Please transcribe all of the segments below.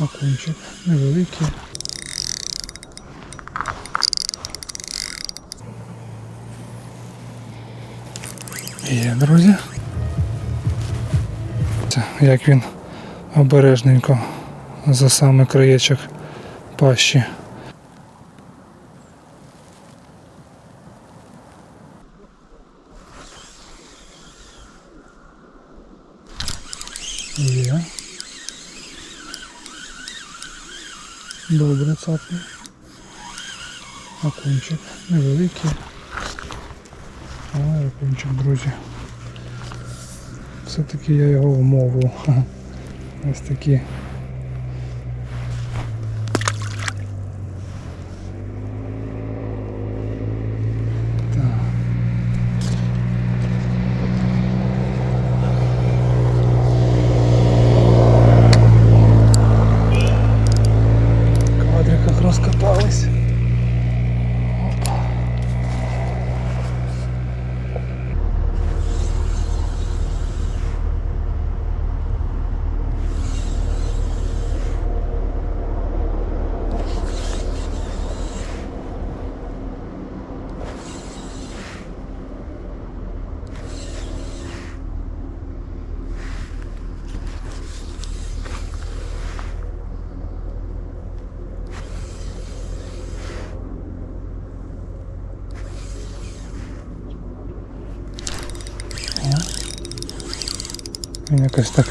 окунчик невеликий. Є, друзі. Як він обережненько за саме краєчок пащі. Є. Добре цапнув. Окунчик невеликий. Але окунчик, друзі. Все-таки я його вмовив. Ось такі. Так. В квадриках розкопались. Опа. Він якось так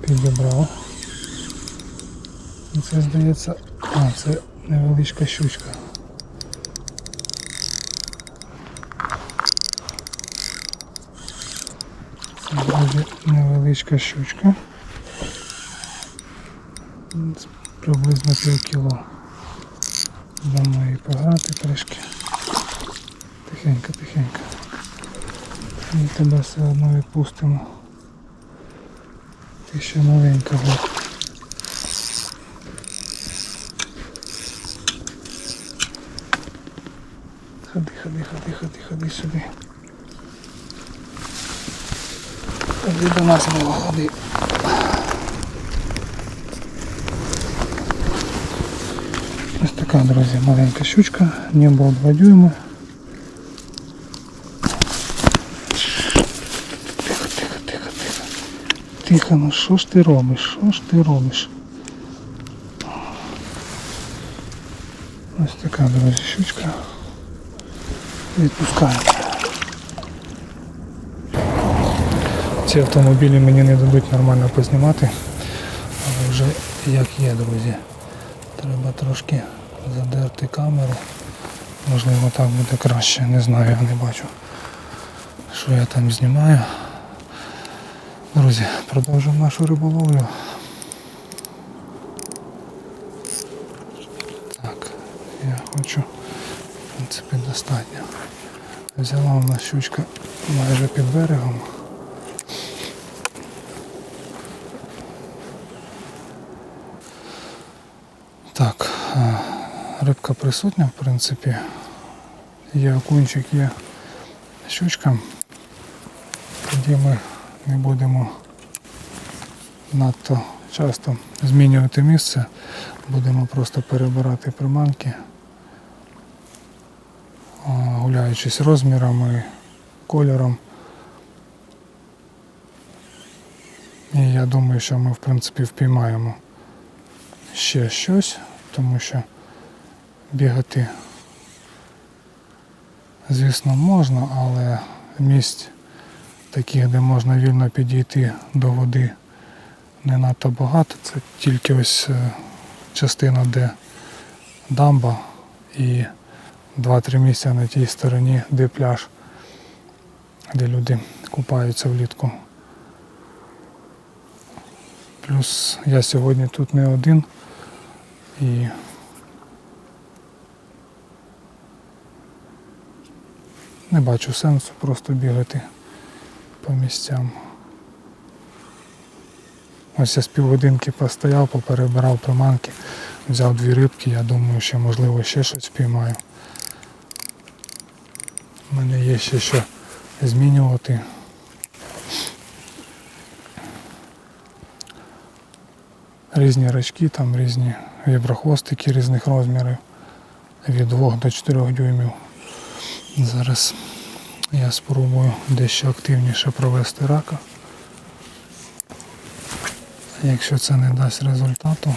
підібрав. Це здається. А, це невеличка щучка. Це вроді невеличка щучка. Це Приблизно пів кіло. Дамо її пограти трішки. Тихенько, тихенько. Ми тебе все одно відпустимо. Ти ще була. Ходи, ходи, ходи, ходи, ходи сюди. Ходи до нас, мила, ходи. Ось така, друзі, маленька щучка, небо 2 дюйма. Тихо, ну що ж ти робиш? Що ж ти робиш? Ось така, друзі, щучка. Відпускаємо. Ці автомобілі мені не дадуть нормально познімати, але вже як є, друзі. Треба трошки задерти камеру. Можливо так буде краще, не знаю, я не бачу, що я там знімаю. Друзі, продовжуємо нашу риболовлю. Так, я хочу, в принципі, достатньо. Взяла у нас щучка майже під берегом. Так, е, рибка присутня, в принципі. Є окунчик, є щучка. Тоді ми не будемо надто часто змінювати місце. Будемо просто перебирати приманки, гуляючись розмірами, кольором. І я думаю, що ми в принципі впіймаємо ще щось, тому що бігати, звісно, можна, але місць таких, де можна вільно підійти до води, не надто багато. Це тільки ось е, частина, де дамба і 2-3 місця на тій стороні, де пляж, де люди купаються влітку. Плюс я сьогодні тут не один і не бачу сенсу просто бігати по місцям. Ось я з півгодинки постояв, поперебирав приманки, взяв дві рибки, я думаю, що можливо ще щось впіймаю. У мене є ще що змінювати. різні рачки, там різні віброхвостики різних розмірів від 2 до 4 дюймів. Зараз я спробую дещо активніше провести рака. Якщо це не дасть результату,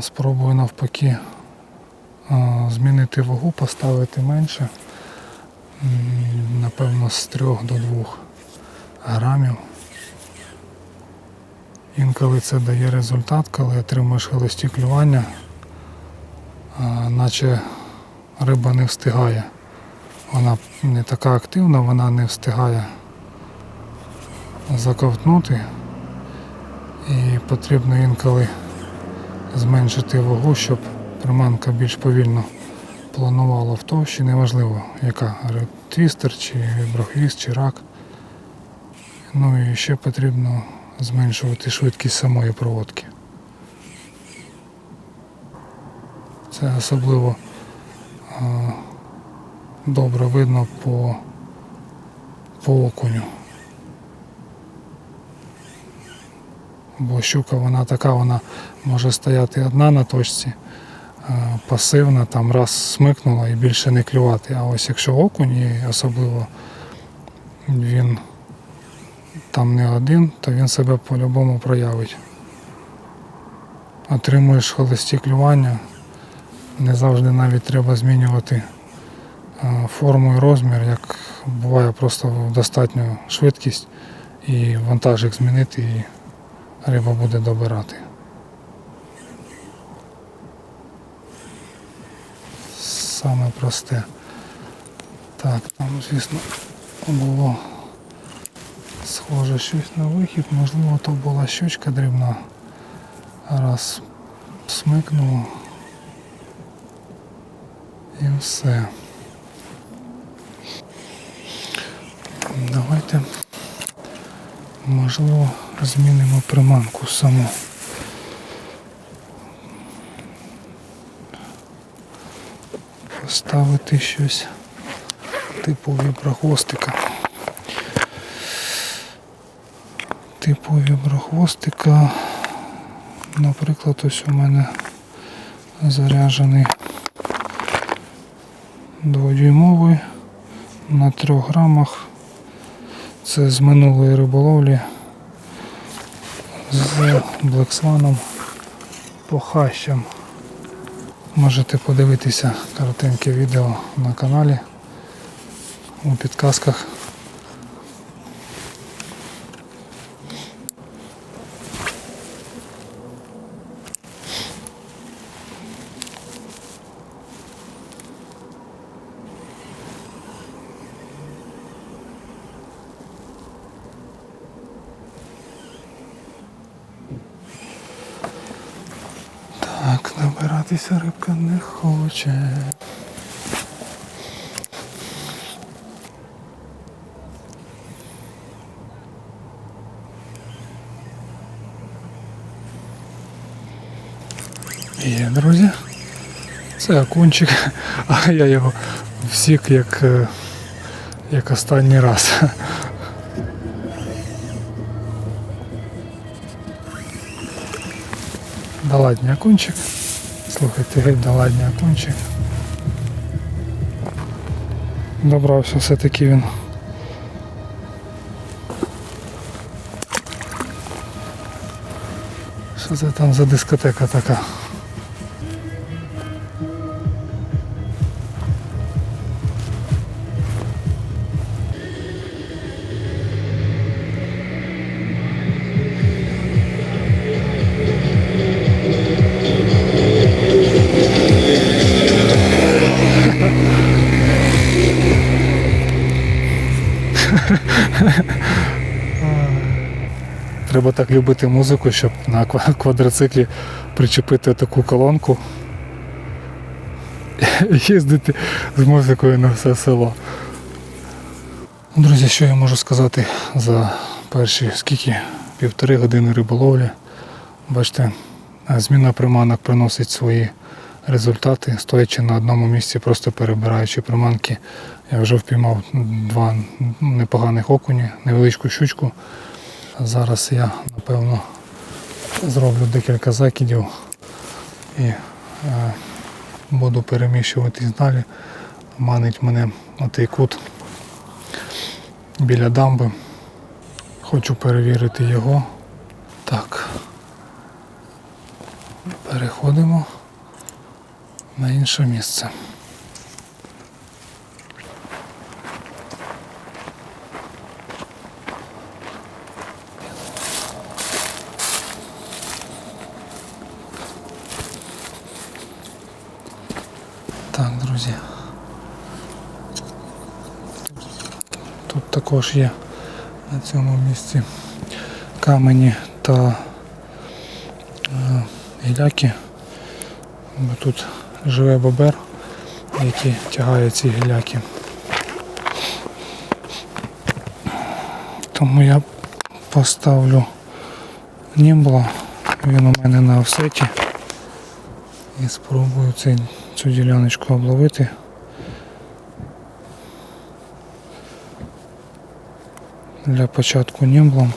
спробую навпаки змінити вагу, поставити менше, напевно, з 3 до 2 грамів. Інколи це дає результат, коли отримуєш холості клювання, наче риба не встигає. Вона не така активна, вона не встигає заковтнути. І потрібно інколи зменшити вагу, щоб приманка більш повільно планувала в товщі, неважливо яка твістер, чи брохвіст, чи рак. Ну і ще потрібно зменшувати швидкість самої проводки. Це особливо добре видно по, по окуню. Бо щука вона така, вона може стояти одна на точці, е, пасивна, там раз смикнула і більше не клювати. А ось якщо окунь, і особливо він там не один, то він себе по-любому проявить. Отримуєш холості клювання, не завжди навіть треба змінювати форму і розмір, як буває просто достатньо швидкість і вантажик змінити і риба буде добирати. Саме просте. Так, там, звісно, було схоже щось на вихід, можливо, то була щучка дрібна. Раз смикнуло. І все. Давайте можливо змінимо приманку саму. Поставити щось типу віброхвостика. Типу віброхвостика. Наприклад, ось у мене заряджений дводюймовий на 3 грамах. Це з минулої риболовлі з Блексваном по хащам. Можете подивитися картинки відео на каналі у підказках. Так, набиратися рибка не хоче. Є, друзі. Це окунчик, а я його всік як, е, як останній раз. Доладній окунчик. Слухайте, геть доладній окончик. Добрався все-таки він. Що це там за дискотека така? Так любити музику, щоб на квадроциклі причепити таку колонку і їздити з музикою на все село. Друзі, що я можу сказати за перші скільки півтори години риболовлі. Бачите, зміна приманок приносить свої результати, стоячи на одному місці, просто перебираючи приманки. Я вже впіймав два непоганих окуні, невеличку щучку. Зараз я, напевно, зроблю декілька закидів і е, буду переміщуватись далі. Манить мене отей кут біля дамби. Хочу перевірити його. Так. Переходимо на інше місце. Так, друзі. Тут також є на цьому місці камені та е, гіляки. Бо тут живе бобер, який тягає ці гіляки. Тому я поставлю німбла, він у мене на офсеті. І спробую цю діляночку обловити. Для початку німблом.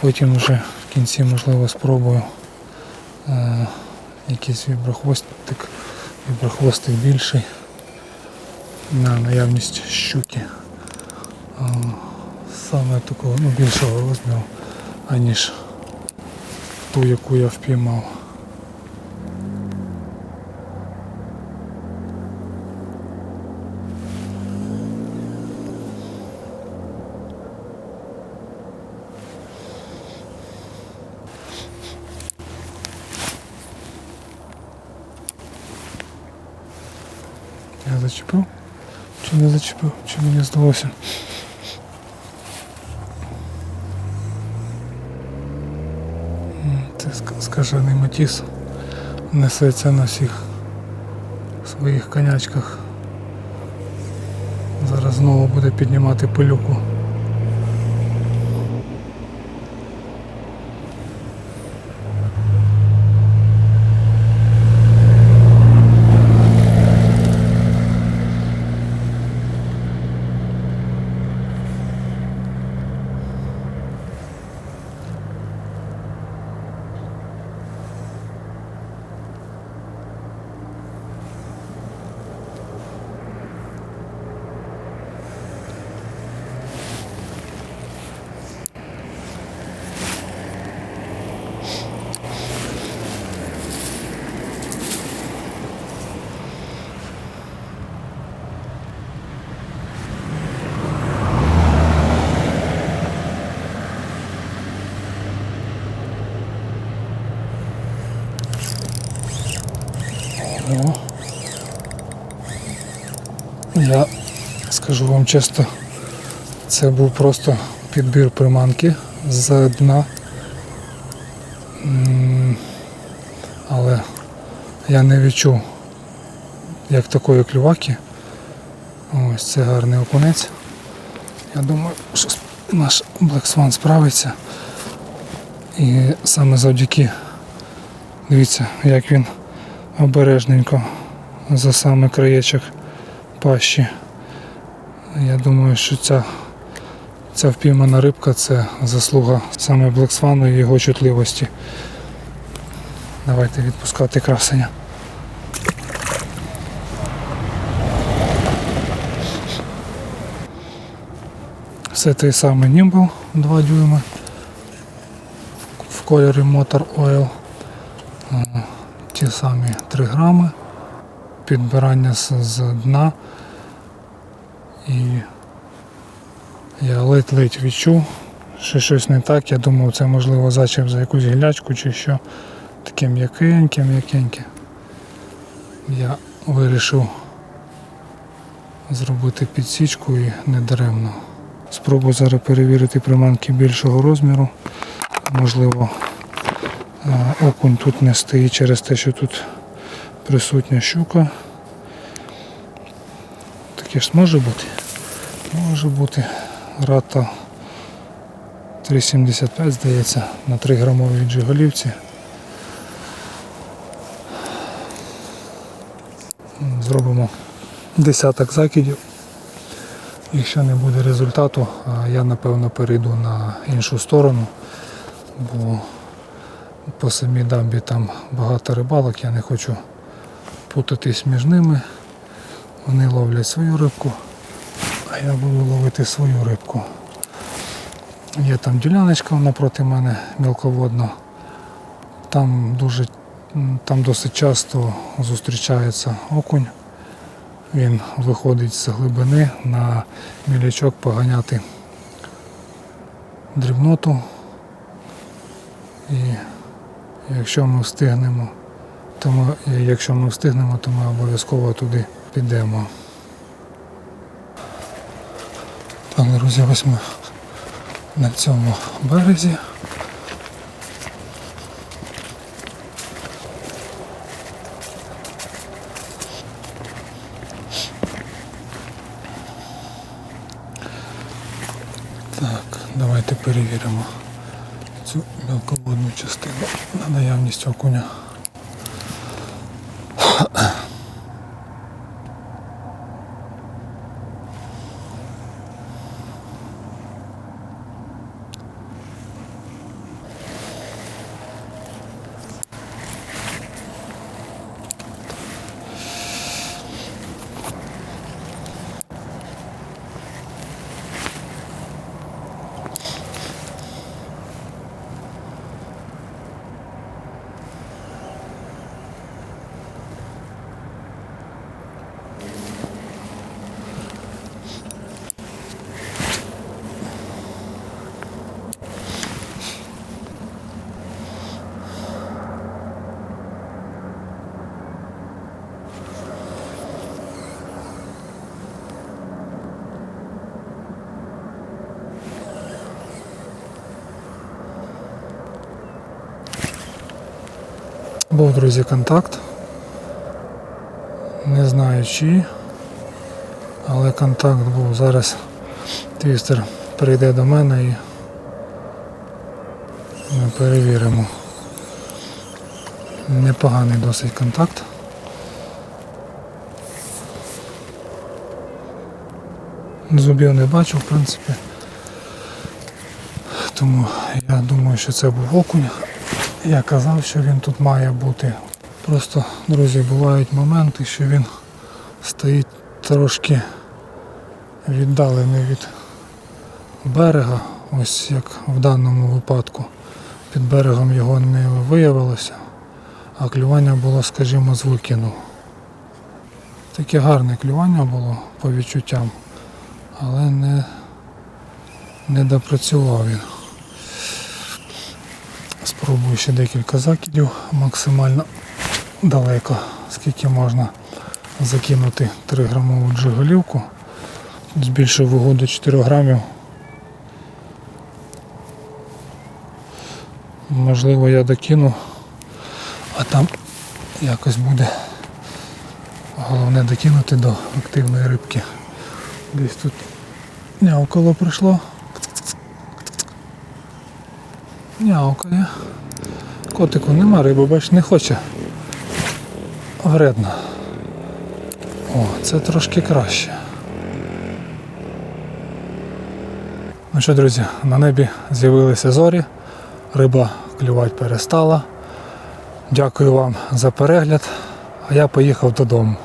Потім вже в кінці можливо спробую е, якийсь віброхвостик, віброхвостик більший на наявність щуки. Саме такого ну, більшого розміру, аніж ту, яку я впіймав. Я зачепив? Чи не зачепив? Чи мені здалося? Це скажений матіс несеться на всіх своїх конячках. Зараз знову буде піднімати пилюку. О. Я скажу вам чесно, це був просто підбір приманки з дна. Але я не відчув як такої клюваки. Ось це гарний окунець. Я думаю, що наш Black Swan справиться. І саме завдяки, дивіться, як він обережненько за саме краєчок пащі. Я думаю, що ця, ця впіймана рибка це заслуга саме Блексвану і його чутливості. Давайте відпускати красення. Все той самий німбл 2 дюйми в кольорі Motor Oil. Ті самі 3 грами. Підбирання з, дна. І я ледь-ледь відчув, що щось не так. Я думав, це можливо зачеп за якусь гілячку чи що. Таке м'якеньке, м'якеньке. Я вирішив зробити підсічку і не даремно. Спробую зараз перевірити приманки більшого розміру. Можливо, окунь тут не стоїть через те, що тут присутня щука. Таке ж може бути? Може бути. Рата 3,75 здається на 3 грамовій джиголівці. Зробимо десяток закидів. Якщо не буде результату, я напевно перейду на іншу сторону, бо по самій дамбі там багато рибалок, я не хочу путатись між ними. Вони ловлять свою рибку, а я буду ловити свою рибку. Є там діляночка напроти мене мілководна. Там дуже там досить часто зустрічається окунь. Він виходить з глибини на мілячок поганяти дрібноту. І якщо ми встигнемо, то ми, якщо ми встигнемо, то ми обов'язково туди підемо. Так, друзі, ось ми на цьому березі. Так, давайте перевіримо цю мілководну частину на наявність окуня. Був, друзі, контакт. Не знаю чи, але контакт був. Зараз твістер прийде до мене і ми перевіримо. Непоганий досить контакт. Зубів не бачу, в принципі. Тому я думаю, що це був окунь. Я казав, що він тут має бути. Просто, друзі, бувають моменти, що він стоїть трошки віддалений від берега, ось як в даному випадку. Під берегом його не виявилося, а клювання було, скажімо, з викину. Таке гарне клювання було по відчуттям, але не, не допрацював він. Спробую ще декілька закидів максимально далеко, скільки можна закинути 3 грамову джиголівку. Збільшив вагу до 4 грамів. Можливо я докину, а там якось буде. Головне докинути до активної рибки. Десь тут нявкало прийшло. Нявкає. Котику нема риби, бач, не хоче. Вредно. О, це трошки краще. Ну що, друзі, на небі з'явилися зорі, риба клювати перестала. Дякую вам за перегляд, а я поїхав додому.